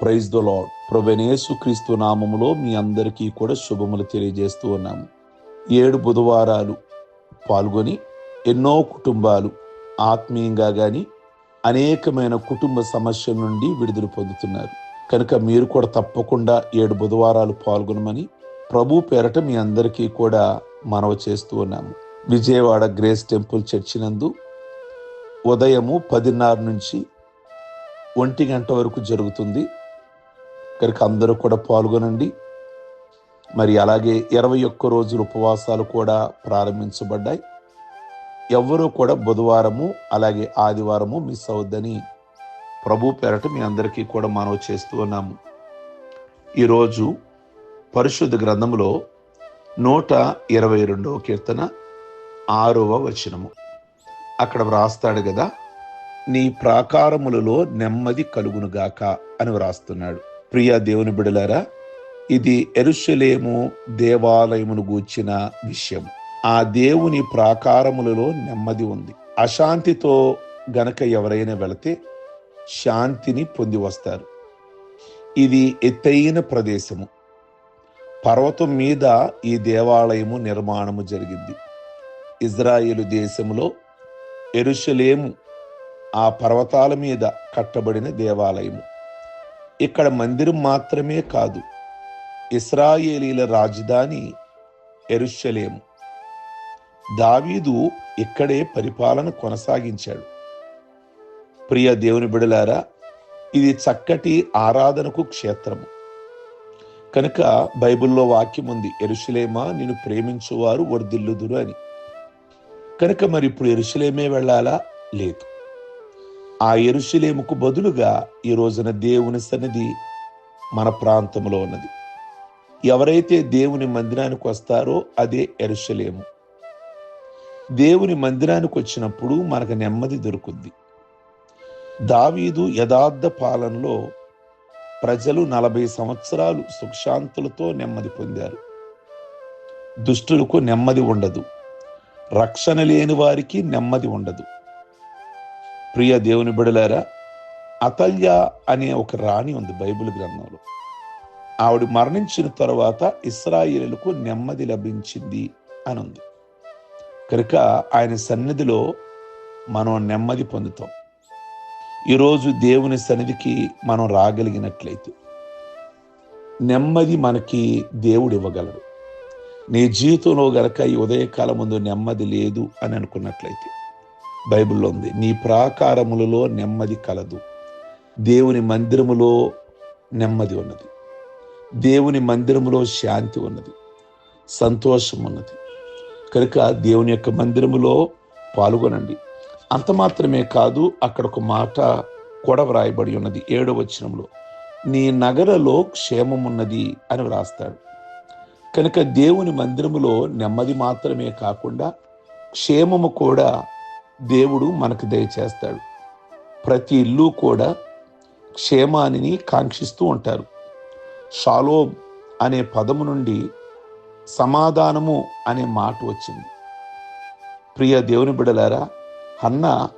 Praise the lord ప్రభనేసు క్రీస్తు నామములో మీ అందరికీ కూడా శుభములు తెలియజేస్తూ ఉన్నాము ఏడు బుధవారాలు పాల్గొని ఎన్నో కుటుంబాలు ఆత్మీయంగా కానీ అనేకమైన కుటుంబ సమస్యల నుండి విడుదల పొందుతున్నారు కనుక మీరు కూడా తప్పకుండా ఏడు బుధవారాలు పాల్గొనమని ప్రభు పేరట మీ అందరికీ కూడా మనవ చేస్తూ ఉన్నాము విజయవాడ గ్రేస్ టెంపుల్ చర్చినందు ఉదయము పదిన్నర నుంచి ఒంటి గంట వరకు జరుగుతుంది కనుక అందరూ కూడా పాల్గొనండి. మరి అలాగే ఇరవై ఒక్క రోజులు ఉపవాసాలు కూడా ప్రారంభించబడ్డాయి. ఎవరూ కూడా బుధవారము అలాగే ఆదివారము మిస్ అవద్దని ప్రభు పేరట మీ అందరికీ కూడా మనవి చేస్తూ ఉన్నాము. ఈరోజు పరిశుద్ధ గ్రంథంలో నూట ఇరవై రెండవ కీర్తన ఆరవ వచనము. అక్కడ వ్రాస్తాడు కదా నీ ప్రాకారములలో నెమ్మది కలుగునుగాక అని వ్రాస్తున్నాడు. ప్రియ దేవుని బిడలారా ఇది ఎరుషలేము దేవాలయమును గూర్చిన విషయం. ఆ దేవుని ప్రాకారములలో నెమ్మది ఉంది. అశాంతితో గనక ఎవరైనా వెళితే శాంతిని పొంది వస్తారు. ఇది ఎత్తైన ప్రదేశము. పర్వతం మీద ఈ దేవాలయము నిర్మాణము జరిగింది. ఇజ్రాయేలు దేశములో ఎరుషలేము ఆ పర్వతాల మీద కట్టబడిన దేవాలయము. ఇక్కడ మందిరం మాత్రమే కాదు ఇస్రాయేలీల రాజధాని ఎరుషలేము. దావీదు ఇక్కడే పరిపాలన కొనసాగించాడు. ప్రియ దేవుని బిడలారా ఇది చక్కటి ఆరాధనకు క్షేత్రము. కనుక బైబిల్లో వాక్యం ఉంది ఎరుషలేమా నేను ప్రేమించువారు వర్ధిల్లుదురు అని. కనుక మరి ఇప్పుడు ఎరుషలేమే వెళ్ళాలా? లేదు. ఆ ఎరుషలేముకు బదులుగా ఈ రోజున దేవుని సన్నిధి మన ప్రాంతంలో ఉన్నది. ఎవరైతే దేవుని మందిరానికి వస్తారో అదే ఎరుషలేము దేవుని మందిరానికి వచ్చినప్పుడు మనకు నెమ్మది దొరుకుద్ది దావీదు యథార్థ పాలనలో ప్రజలు నలభై సంవత్సరాలు సుఖశాంతులతో నెమ్మది పొందారు. దుష్టులకు నెమ్మది ఉండదు. రక్షణ లేని వారికి నెమ్మది ఉండదు. ప్రియ దేవుని బిడలారా అతల్య అనే ఒక రాణి ఉంది బైబిల్ గ్రంథంలో. ఆవిడ మరణించిన తర్వాత ఇస్రాయిలకు నెమ్మది లభించింది అని ఉంది కనుక ఆయన సన్నిధిలో మనం నెమ్మది పొందుతాం. ఈరోజు దేవుని సన్నిధికి మనం రాగలిగినట్లయితే నెమ్మది మనకి దేవుడు ఇవ్వగలడు. నీ జీవితంలో గనక ఈ ఉదయకాలం ముందు నెమ్మది లేదు అని అనుకున్నట్లయితే బైబిల్లో ఉంది. నీ ప్రాకారములలో నెమ్మది కలదు. దేవుని మందిరములో నెమ్మది ఉన్నది. దేవుని మందిరములో శాంతి ఉన్నది. సంతోషం ఉన్నది. కనుక దేవుని యొక్క మందిరములో పాల్గొనండి. అంత మాత్రమే కాదు అక్కడ ఒక మాట కూడా వ్రాయబడి ఉన్నది. ఏడవ వచనంలో నీ నగరలో క్షేమమున్నది అని వ్రాస్తాడు. కనుక దేవుని మందిరములో నెమ్మది మాత్రమే కాకుండా క్షేమము కూడా దేవుడు మనకు దయచేస్తాడు. ప్రతి ఇల్లు కూడా క్షేమాన్ని కాంక్షిస్తూ ఉంటారు. షాలోమ్ అనే పదము నుండి సమాధానము అనే మాట వచ్చింది. ప్రియ దేవుని బిడలారా అన్న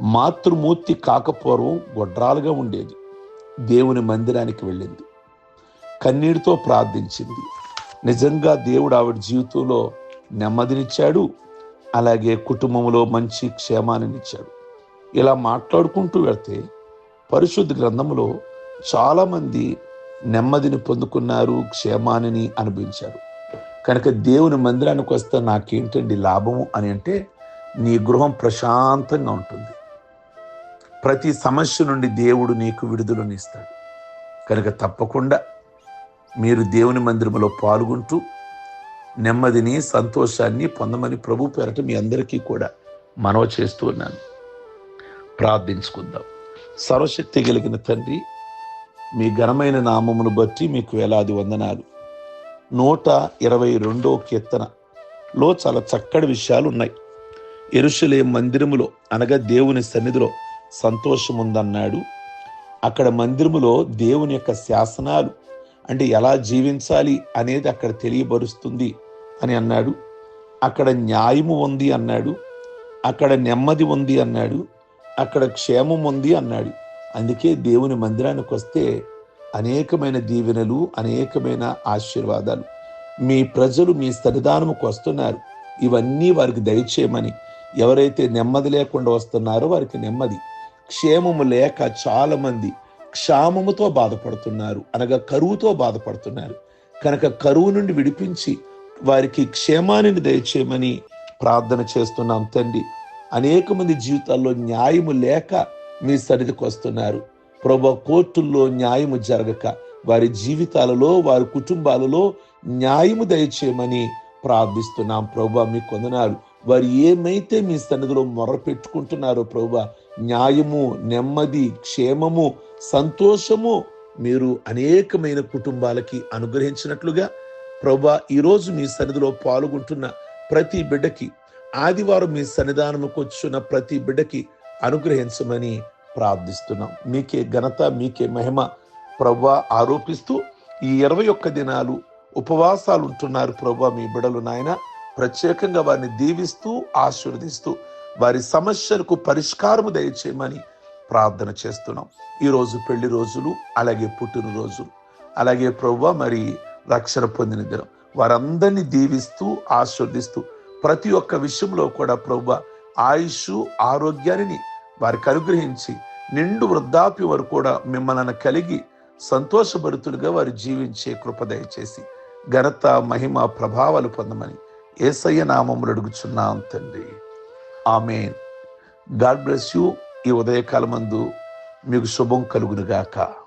మాతృమూర్తి కాకపూర్వం గొడ్రాలుగా ఉండేది. దేవుని మందిరానికి వెళ్ళింది. కన్నీటితో ప్రార్థించింది. నిజంగా దేవుడు ఆవిడ జీవితంలో నెమ్మదినిచ్చాడు. అలాగే కుటుంబంలో మంచి క్షేమాన్నిచ్చాడు ఇలా మాట్లాడుకుంటూ వెళ్తే పరిశుద్ధ గ్రంథంలో చాలామంది నెమ్మదిని పొందుకున్నారు క్షేమాన్ని అనుభవించారు. కనుక దేవుని మందిరానికి వస్తే నాకేంటండి లాభము అని అంటే నీ గృహం ప్రశాంతంగా ఉంటుంది. ప్రతి సమస్య నుండి దేవుడు నీకు విడుదలనిస్తాడు కనుక తప్పకుండా మీరు దేవుని మందిరంలో పాల్గొంటూ నెమ్మదిని సంతోషాన్ని పొందమని ప్రభు పేరట మీ అందరికీ కూడా మనవ చేస్తూ ఉన్నాను. ప్రార్థించుకుందాం. సర్వశక్తి కలిగిన తండ్రి మీ ఘనమైన నామమును బట్టి మీకు వేలాది వందనాలు. నూట ఇరవై రెండో కీర్తనలో చాలా చక్కటి విషయాలు ఉన్నాయి. ఎరుషులే మందిరములో అనగా దేవుని సన్నిధిలో సంతోషం ఉందన్నాడు అక్కడ మందిరములో దేవుని యొక్క శాసనాలు అంటే ఎలా జీవించాలి అనేది అక్కడ తెలియబరుస్తుంది. అని అన్నాడు. అక్కడ న్యాయము ఉంది అన్నాడు. అక్కడ నెమ్మది ఉంది అన్నాడు. అక్కడ క్షేమం ఉంది అన్నాడు. అందుకే దేవుని మందిరానికి వస్తే అనేకమైన దీవెనలు అనేకమైన ఆశీర్వాదాలు. మీ ప్రజలు మీ సన్నిధానముకు వస్తున్నారు. ఇవన్నీ వారికి దయచేయమని. ఎవరైతే నెమ్మది లేకుండా వస్తున్నారో వారికి నెమ్మది. క్షేమము లేక చాలామంది క్షామముతో బాధపడుతున్నారు. అనగా కరువుతో బాధపడుతున్నారు. కనుక కరువు నుండి విడిపించి వారికి క్షేమాన్ని దయచేయమని ప్రార్థన చేస్తున్నాం తండ్రి. అనేక మంది జీవితాల్లో న్యాయము లేక మీ సన్నిధికి వస్తున్నారు. ప్రభు కోర్టుల్లో న్యాయము జరగక వారి జీవితాలలో వారి కుటుంబాలలో న్యాయము దయచేయమని ప్రార్థిస్తున్నాం ప్రభు మీ కొందనాలు. వారు ఏమైతే మీ సన్నిధిలో మొర్ర పెట్టుకుంటున్నారో ప్రభు న్యాయము నెమ్మది క్షేమము సంతోషము మీరు అనేకమైన కుటుంబాలకి అనుగ్రహించినట్లుగా ప్రభా ఈరోజు మీ సన్నిధిలో పాల్గొంటున్న ప్రతి బిడ్డకి ఆదివారం మీ సన్నిధానముకు వచ్చున్న ప్రతి బిడ్డకి అనుగ్రహించమని ప్రార్థిస్తున్నాం. మీకే ఘనత మీకే మహిమ ప్రభా ఆరోపిస్తూ ఈ ఇరవై ఒక్క దినాలు ఉపవాసాలు ఉంటున్నారు ప్రభా మీ బిడలు నాయన. ప్రత్యేకంగా వారిని దీవిస్తూ ఆశీర్వదిస్తూ వారి సమస్యలకు పరిష్కారము దయచేయమని ప్రార్థన చేస్తున్నాం. ఈరోజు పెళ్ళి రోజులు అలాగే పుట్టినరోజులు. అలాగే ప్రభు మరి రక్షణ పొందిన దినం. వారందరినీ దీవిస్తూ ఆశీర్దిస్తూ ప్రతి ఒక్క విషయంలో కూడా ప్రభు ఆయుష్ ఆరోగ్యాన్ని వారికి అనుగ్రహించి నిండు వృద్ధాప్య వరకు కూడా మిమ్మల్ని కలిగి సంతోషభరితులుగా వారు జీవించే కృపదయ చేసి ఘనత మహిమ ప్రభావాలు పొందమని ఏసయ్య నామములు అడుగుచున్నాం తండ్రి. ఆమెన్. God bless you. ఈ ఉదయకాలమందు మీకు శుభం కలుగునుగాక.